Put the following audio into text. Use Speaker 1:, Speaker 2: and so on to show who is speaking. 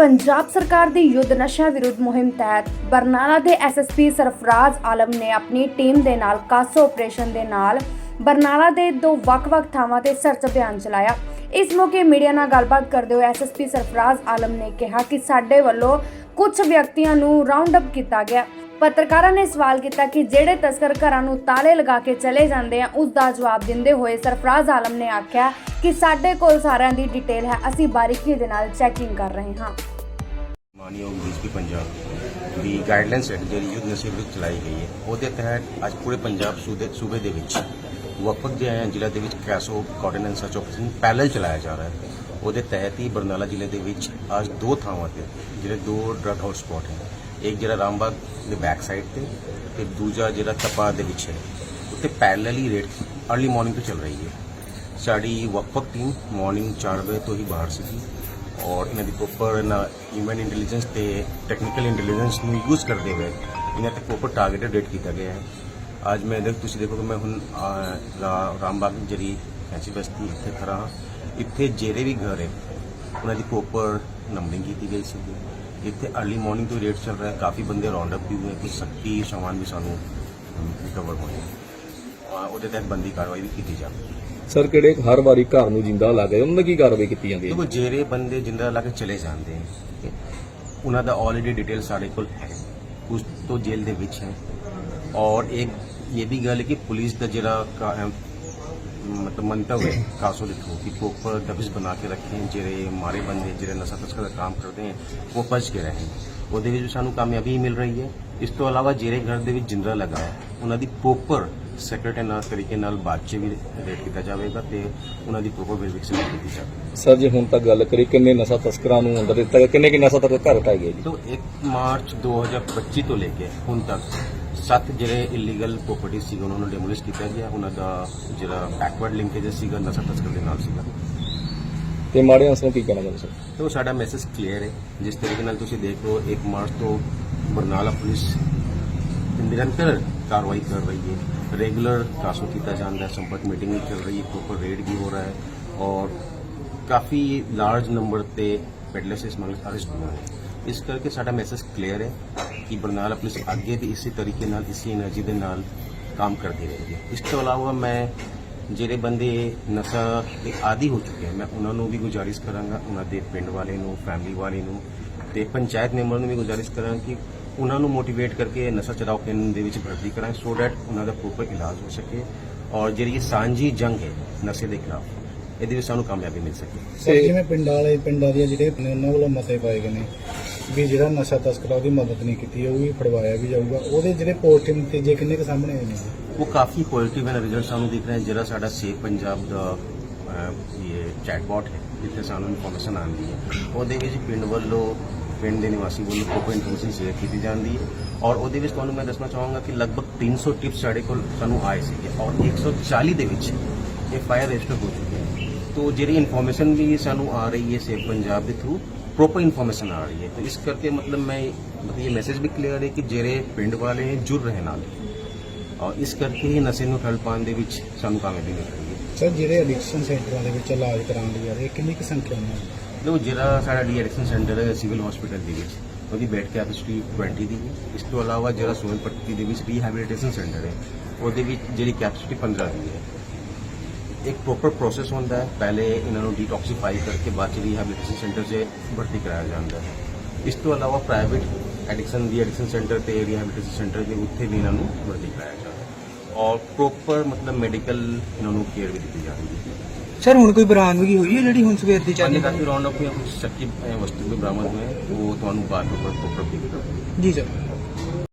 Speaker 1: ਪੰਜਾਬ ਸਰਕਾਰ ਦੀ ਯੁੱਧ ਨਸ਼ਾ ਵਿਰੁੱਧ ਮੁਹਿੰਮ ਤਹਿਤ ਬਰਨਾਲਾ ਦੇ ਐਸਐਸਪੀ ਸਰਫਰਾਜ਼ ਆਲਮ ਨੇ ਆਪਣੀ ਟੀਮ ਦੇ ਨਾਲ ਕਾਸੋ ਆਪਰੇਸ਼ਨ ਦੇ ਨਾਲ ਬਰਨਾਲਾ ਦੇ ਦੋ ਵੱਖ-ਵੱਖ ਥਾਵਾਂ ਤੇ ਸਰਚ ਅਭਿਆਨ ਚਲਾਇਆ। ਇਸ ਮੌਕੇ ਮੀਡੀਆ ਨਾਲ ਗੱਲਬਾਤ ਕਰਦੇ ਹੋਏ ਐਸਐਸਪੀ ਸਰਫਰਾਜ਼ ਆਲਮ ਨੇ ਕਿਹਾ ਕਿ ਸਾਡੇ ਵੱਲੋਂ ਕੁਝ ਵਿਅਕਤੀਆਂ ਨੂੰ ਰਾਉਂਡ ਅਪ ਕੀਤਾ ਗਿਆ। ਪੱਤਰਕਾਰਾਂ ਨੇ ਸਵਾਲ ਕੀਤਾ ਕਿ ਜਿਹੜੇ ਤਸਕਰ ਘਰਾਂ ਨੂੰ ਤਾਲੇ ਲਗਾ ਕੇ ਚਲੇ ਜਾਂਦੇ ਆ, ਉਸ ਦਾ ਜਵਾਬ ਦਿੰਦੇ ਹੋਏ ਸਰਫਰਾਜ਼ ਆਲਮ ਨੇ ਆਖਿਆ ਕਿ ਸਾਡੇ ਕੋਲ ਸਾਰਿਆਂ ਦੀ ਡਿਟੇਲ ਹੈ, ਅਸੀਂ ਬਾਰੀਕੀ ਦੇ ਨਾਲ ਚੈਕਿੰਗ ਕਰ ਰਹੇ ਹਾਂ।
Speaker 2: ਮਾਨਯੋਗ ਡੀਜੀਪੀ ਪੰਜਾਬ ਦੀ ਗਾਈਡਲਾਈਨ ਸੈਟ ਜਿਹੜੀ ਯੁੱਧ ਨਸ਼ੇ ਵਿਰੁੱਧ ਚਲਾਈ ਗਈ ਹੈ। ਉਹਦੇ ਤਹਿਤ ਅੱਜ ਪੂਰੇ ਪੰਜਾਬ ਸੂਬੇ ਸੂਬੇ ਦੇ ਵਿੱਚ ਵਕਫ ਦੇ ਜ਼ਿਲ੍ਹਾ ਦੇ ਵਿੱਚ CASO coordination search operation parallel ਚਲਾਇਆ ਜਾ ਰਿਹਾ ਹੈ। ਉਹਦੇ ਤਹਿਤ ਹੀ ਬਰਨਾਲਾ ਜ਼ਿਲ੍ਹੇ ਦੇ ਵਿੱਚ ਅੱਜ ਦੋ ਥਾਵਾਂ ਤੇ, ਜਿਹੜੇ ਦੋ ਡਰਗ ਹਾਊਸ ਸਪੌਟ ਹੈ। ਇੱਕ ਜਿਹੜਾ ਰਾਮਬਾਗ ਦੇ ਬੈਕ ਸਾਈਡ ਤੇ ਤੇ ਦੂਜਾ ਜਿਹੜਾ ਤਪਾ ਦੇ ਵਿੱਚ ਹੈ। ਉੱਤੇ ਪੈਰਲਲੀ ਰੇਡ अर्ਲੀ ਮਾਰਨਿੰਗ ਤੋਂ ਚੱਲ ਰਹੀ ਹੈ। ਸਾਡੀ ਵਕਫ ਟੀਮ ਮਾਰਨਿੰਗ 4 ਵਜੇ ਤੋਂ ਹੀ ਬਾਹਰ ਸੀਗੀ। ਔਰ ਇਹਨਾਂ ਦੀ ਪ੍ਰੋਪਰ ਨਾ ਹਿਊਮਨ ਇੰਟੈਲੀਜੈਂਸ ਤੇ ਟੈਕਨੀਕਲ ਇੰਟੈਲੀਜੈਂਸ ਨੂੰ ਯੂਜ਼ ਕਰਦੇ ਹੋਏ ਇਹਨਾਂ ਤੇ ਪ੍ਰੋਪਰ ਟਾਰਗੇਟ ਰੇਟ ਕੀਤਾ ਗਿਆ ਹੈ। ਅੱਜ ਮੈਂ ਦੇਖ ਤੁਸੀਂ ਦੇਖੋ ਕਿ ਮੈਂ ਹੁਣ ਅਹ, ਰਾ- ਰਾਮਬਾਗ ਜਿਹੜੀ ਫੈਂਸੀ ਬਸਤੀ ਇੱਥੇ ਖੜਾ ਹਾਂ। ਇੱਥੇ ਜਿਹੜੇ ਵੀ ਘਰ ਹੈ ਉਹਨਾਂ ਦੀ ਪ੍ਰੋਪਰ ਨੰਬਰਿੰਗ ਕੀਤੀ ਗਈ ਸੀ। ਇੱਥੇ अर्ਲੀ ਮਾਰਨਿੰਗ ਤੋਂ ਰੇਟ ਚੱਲ ਰਿਹਾ ਕਾਫੀ ਬੰਦੇ ਰਾਉਂਡ ਅਪ ਵੀ ਹੋਏ ਕੁਝ ਸ਼ਕਤੀ ਸਮਾਨ ਵੀ ਸਾਨੂੰ ਰਿਕਵਰ ਹੋਏ ਉਹਦੇ ਤਹਿਤ ਬੰਦੀ ਕਾਰਵਾਈ ਵੀ ਕੀਤੀ ਜਾਵੇ
Speaker 3: ਸਰ ਕਿਹੜੇ ਹਰ ਵਾਰੀ ਘਰ ਨੂੰ ਜਿੰਦਾ ਲੱਗ ਗਿਆ ਉਹਨਾਂ ਦੀ ਕੀ ਕਾਰਵਾਈ ਕੀਤੀ ਜਾਂਦੀ ਹੈ?
Speaker 2: ਦੇਖੋ ਜਿਹੜੇ ਬੰਦੇ ਜਿੰਦਾ ਲਾ ਕੇ ਚਲੇ ਜਾਂਦੇ ਹੈ ਠੀਕ ਹੈ, ਉਹਨਾਂ ਦਾ ਆਲਰੇਡੀ ਡਿਟੇਲ ਸਾਡੇ ਕੋਲ ਹੈ। ਉਸ ਤੋਂ ਜੇਲ੍ਹ ਦੇ ਵਿੱਚ ਹੈ। ਔਰ ਇੱਕ ਇਹ ਵੀ ਗੱਲ ਹੈ ਕਿ ਪੁਲਿਸ ਦਾ ਜਿਹੜਾ ਕਾ- ਅਮ, ਮਤਲਬ ਮੰਤਵ ਹੈ ਕਾਸੋ ਦੇ ਥਰੂ ਕਿ ਪ੍ਰੋਪਰ ਦਬਿਸ਼ ਬਣਾ ਕੇ ਰੱਖੇ ਜਿਹੜੇ ਮਾਰੇ ਬੰਦੇ ਜਿਹੜੇ ਨਸ਼ਾ ਤਸਕਰ ਦਾ ਕੰਮ ਕਰਦੇ ਹੈ ਉਹ ਬਚ ਕੇ ਰਹੇ। ਉਹਦੇ ਵਿੱਚ ਵੀ ਸਾਨੂੰ ਕਾਮਯਾਬੀ ਮਿਲ ਰਹੀ ਹੈ। ਇਸ ਤੋਂ ਇਲਾਵਾ ਜਿਹੜੇ ਘਰ ਦੇ ਵਿੱਚ ਜਿੰਦਰਾ ਲਗਾਇਆ ਉਹਨਾਂ ਦੀ ਪ੍ਰੋਪਰ ਸੈਕਰਟਰੀ ਨਾਲ ਤਰੀਕੇ ਨਾਲ ਬਾਅਦ ਵੀ ਰੇਟ ਕੀਤਾ ਜਾਵੇਗਾ ਤੇ ਉਹਨਾਂ ਦੀ ਪ੍ਰੋਪਰ ਵੈਰੀਫਿਕੇਸ਼ਨ ਕੀਤੀ ਜਾਵੇਗੀ।
Speaker 3: ਸਰ ਜੇ ਹੁਣ ਤੱਕ ਗੱਲ ਕਰੀ ਕਿੰਨੇ ਨਸ਼ਾ ਤਸਕਰਾਂ ਨੂੰ ਅੰਦਰ ਦਿੱਤਾ ਗਿਆ ਕਿੰਨੇ ਕਿ ਨਸ਼ਾ ਤਸਕਰ ਘਰ ਹਟਾਏ ਗਏ ਜੀ?
Speaker 2: ਤੋਂ 1 ਮਾਰਚ 2025 ਤੋਂ ਲੈ ਕੇ ਹੁਣ ਤੱਕ ਸੱਤ ਜਿਹੜੇ ਇਲੀਗਲ ਪ੍ਰਾਪਰਟੀ ਸੀ ਉਹਨਾਂ ਨੂੰ ਡੈਮੋਲਿਸ਼ ਕੀਤਾ ਗਿਆ। ਉਹਨਾਂ ਦਾ ਜਿਹੜਾ ਬੈਕਵਰਡ ਲਿੰਕੇਜ ਸੀਗਾ ਨਸ਼ਾ ਤਸਕਰ ਦੇ ਨਾਲ ਸੀਗਾ।
Speaker 3: ਤੇ ਮਾੜੇ ਅੰਸਰ ਨੂੰ ਕੀ ਕਹਿਣਾ ਚਾਹੁੰਦੇ ਸਰ?
Speaker 2: ਤੇ ਸਾਡਾ ਮੈਸੇਜ ਕਲੀਅਰ ਹੈ। ਜਿਸ ਤਰੀਕੇ ਨਾਲ ਤੁਸੀਂ ਦੇਖ ਲਓ 1 ਮਾਰਚ ਤੋਂ ਬਰਨਾਲਾ ਪੁਲਿਸ ਨਿਰੰਤਰ ਕਾਰਵਾਈ ਕਰ ਰਹੀ ਹੈ। ਰੈਗੂਲਰ ਕਾਸੋ ਕੀਤਾ ਜਾਂਦਾ ਹੈ ਸੰਪਰਕ ਮੀਟਿੰਗ ਵੀ ਚੱਲ ਰਹੀ ਹੈ ਪ੍ਰੋਪਰ ਰੇਡ ਵੀ ਹੋ ਰਿਹਾ ਹੈ ਔਰ ਕਾਫੀ ਲਾਰਜ ਨੰਬਰ ਤੇ ਪੈਡਲਰਸ ਇਸ ਮਾਮਲੇ ਅਰੈਸਟ ਹੋਏ ਇਸ ਕਰਕੇ ਸਾਡਾ ਮੈਸੇਜ ਕਲੀਅਰ ਹੈ ਕਿ ਬਰਨਾਲਾ ਪੁਲਿਸ ਅੱਗੇ ਵੀ ਇਸੇ ਤਰੀਕੇ ਨਾਲ ਇਸੇ એનર્ਜੀ ਦੇ ਨਾਲ ਕੰਮ ਕਰਦੇ ਰਹੇਗੀ ਇਸ ਤੋਂ ਇਲਾਵਾ ਮੈਂ ਜਿਹੜੇ ਬੰਦੇ ਨਸ਼ਾ ਦੇ ਆਦੀ ਹੋ ਚੁੱਕੇ ਹਨ ਮੈਂ ਉਹਨਾਂ ਨੂੰ ਵੀ ਗੁਜਾਰਿਸ਼ ਕਰਾਂਗਾ ਉਹਨਾਂ ਦੇ ਪਿੰਡ ਵਾਲੇ ਨੂੰ ਫੈਮਿਲੀ ਵਾਲੇ ਨੂੰ ਤੇ ਪੰਚਾਇਤ ਮੈਂਬਰ ਨੂੰ ਵੀ ਗੁਜਾਰਿਸ਼ ਕਰਾਂਗਾ ਕਿ ਉਹਨਾਂ ਨੂੰ ਮੋਟੀਵੇਟ ਕਰਕੇ ਨਸ਼ਾ ਛਡਾਓ ਕੇਂਦਰ ਦੇ ਵਿੱਚ ਭਰਤੀ ਕਰਾਂ ਸੋ ਦੈਟ ਉਹਨਾਂ ਦਾ ਪ੍ਰੋਪਰ ਇਲਾਜ ਹੋ ਸਕੇ ਔਰ ਜਿਹੜੀ ਇਹ ਸਾਂਝੀ ਜੰਗ ਹੈ ਨਸ਼ੇ ਦੇ ਖਿਲਾਫ ਇਹਦੇ ਵਿੱਚ ਸਾਨੂੰ ਕਾਮਯਾਬੀ ਮਿਲ ਸਕੇ।
Speaker 4: ਜਿਵੇਂ ਪਿੰਡਾਂ ਵਾਲੇ ਪਿੰਡਾਂ ਦੀਆਂ ਜਿਹੜੇ ਨੇ ਉਹਨਾਂ ਵੱਲੋਂ ਮਤੇ ਪਾਏ ਗਏ ਨੇ ਵੀ ਜਿਹੜਾ ਨਸ਼ਾ ਤਸਕਰ ਉਹਦੀ ਮਦਦ ਨਹੀਂ ਕੀਤੀ ਉਹ ਵੀ ਫੜਵਾਇਆ ਵੀ ਜਾਊਗਾ ਉਹਦੇ ਜਿਹੜੇ ਪੋਸਟਿੰਗ ਨਤੀਜੇ ਕਿੰਨੇ ਕੁ ਸਾਹਮਣੇ ਆਏ ਨੇ?
Speaker 2: ਉਹ ਕਾਫੀ ਪੋਜ਼ਿਟਿਵ ਹੈ ਰਿਜ਼ਲਟ ਸਾਨੂੰ ਦਿਖ ਰਹੇ ਜਿਹੜਾ ਸਾਡਾ ਸੇਫ ਪੰਜਾਬ ਦਾ ਇਹ ਚੈਟਬੋਟ ਹੈ ਜਿੱਥੇ ਸਾਨੂੰ ਇਨਫੋਰਮੇਸ਼ਨ ਆਉਂਦੀ ਹੈ। ਉਹਦੇ ਵਿੱਚ ਪਿੰਡ ਵੱਲੋਂ ਪਿੰਡ ਦੇ ਨਿਵਾਸੀ ਵੱਲੋਂ ਪ੍ਰੋਪਰ ਇਨਫੋਰਮੇਸ਼ਨ ਸ਼ੇਅਰ ਕੀਤੀ ਜਾਂਦੀ ਹੈ। ਔਰ ਉਹਦੇ ਵਿੱਚ ਤੁਹਾਨੂੰ ਮੈਂ ਦੱਸਣਾ ਚਾਹਾਂਗਾ ਕਿ ਲਗਭਗ 300 ਟਿਪਸ ਸਾਡੇ ਕੋਲ ਸਾਨੂੰ ਆਏ ਸੀਗੇ ਔਰ 140 ਦੇ ਵਿੱਚ ਇਹ ਫਾਇਰ ਰਜਿਸਟਰ ਹੋ ਚੁੱਕੇ ਹੈ ਤੋ ਜਿਹੜੀ ਇਨਫੋਰਮੇਸ਼ਨ ਵੀ ਸਾਨੂੰ ਆ ਰਹੀ ਹੈ ਸੇਫ ਪੰਜਾਬ ਦੇ ਥਰੂ ਪ੍ਰੋਪਰ ਇਨਫੋਰਮੇਸ਼ਨ ਆ ਰਹੀ ਹੈ। ਤਾਂ ਇਸ ਕਰਕੇ ਮਤਲਬ ਮੈਂ ਮਤਲਬ ਇਹ ਮੈਸੇਜ ਵੀ ਕਲੀਅਰ ਹੈ ਕਿ ਜਿਹੜੇ ਪਿੰਡ ਵਾਲੇ ਹੈ, ਜੁੜ ਰਹੇ ਨਾਲ। ਔਰ ਇਸ ਕਰਕੇ ਹੀ ਨਸ਼ੇ ਨੂੰ ਠੱਲ ਪਾਉਣ ਦੇ ਵਿੱਚ ਸਾਨੂੰ ਕਾਮਯਾਬੀ ਮਿਲ ਰਹੀ ਹੈ।
Speaker 4: ਸਰ ਜਿਹੜੇ ਐਡਿਕਸ਼ਨ ਸੈਂਟਰਾਂ ਦੇ ਵਿੱਚ ਇਲਾਜ ਕਰਾਉਣ ਲਈ ਆ ਰਹੇ ਕਿੰਨੀ ਕੁ ਸੰਖਿਆ ਉਹਨਾਂ ਦੀ?
Speaker 2: ਦੇਖੋ, ਜਿਹੜਾ ਸਾਡਾ ਡੀ ਐਡਿਕਸ਼ਨ ਸੈਂਟਰ ਹੈ ਸਿਵਲ ਹਸਪੀਟਲ ਦੇ ਵਿੱਚ, ਉਹਦੀ ਬੈੱਡ ਕੈਪੈਸਿਟੀ 20 ਦੀ ਹੈ। ਇਸ ਤੋਂ ਇਲਾਵਾ ਜਿਹੜਾ ਸੋਨ ਪੱਟੀ ਦੇ ਵਿੱਚ ਰੀਹੈਬਿਲਿਟੇਸ਼ਨ ਸੈਂਟਰ ਹੈ, ਉਹਦੇ ਵਿੱਚ ਜਿਹੜੀ ਕੈਪੈਸਿਟੀ 15 ਦੀ ਹੈ। ਇੱਕ ਪ੍ਰੋਪਰ ਪ੍ਰੋਸੈਸ ਹੁੰਦਾ ਹੈ, ਪਹਿਲੇ ਇਹਨਾਂ ਨੂੰ ਡੀਟੌਕਸੀਫਾਈ ਕਰਕੇ ਬਾਅਦ ਚ ਰੀਹੈਬਿਲਿਟੇਸ਼ਨ ਸੈਂਟਰ 'ਚ ਭਰਤੀ ਕਰਾਇਆ ਜਾਂਦਾ ਹੈ। ਇਸ ਤੋਂ ਇਲਾਵਾ ਪ੍ਰਾਈਵੇਟ ਐਡਿਕਸ਼ਨ ਦੀ ਐਡਿਕਸ਼ਨ ਸੈਂਟਰ ਤੇ ਰੀਹੈਬਿਲਿਟੇਸ਼ਨ ਸੈਂਟਰ ਦੇ ਉੱਥੇ ਵੀ ਇਹਨਾਂ ਨੂੰ ਭਰਤੀ ਕਰਾਇਆ ਜਾਂਦਾ ਹੈ। ਔਰ ਪ੍ਰੋਪਰ ਮਤਲਬ ਮੈਡੀਕਲ ਇਹਨਾਂ ਨੂੰ ਕੇਅਰ ਵੀ ਦਿੱਤੀ ਜਾਂਦੀ ਹੈ।
Speaker 5: ਸਰ ਹੁਣ ਕੋਈ ਬਰਾਮਦਗੀ ਹੋਈ ਹੈ ਜਿਹੜੀ ਹੁਣ ਸਵੇਰ ਦੀ ਚੱਲ
Speaker 2: ਚਾਂਦੀ
Speaker 5: ਰਹੀ
Speaker 2: ਕਾਫੀ ਰਾਉਂਡ ਅਪ ਹੋਇਆ ਕੁਝ ਸ਼ੱਕੀ ਅਹ, ਵਸਤੂ ਵੀ ਬਰਾਮਦ ਹੋਏ ਉਹ ਤੁਹਾਨੂੰ ਬਾਅਦ ਵਿੱਚ ਪ੍ਰੋਪਰ
Speaker 5: ਜੀ ਸਰ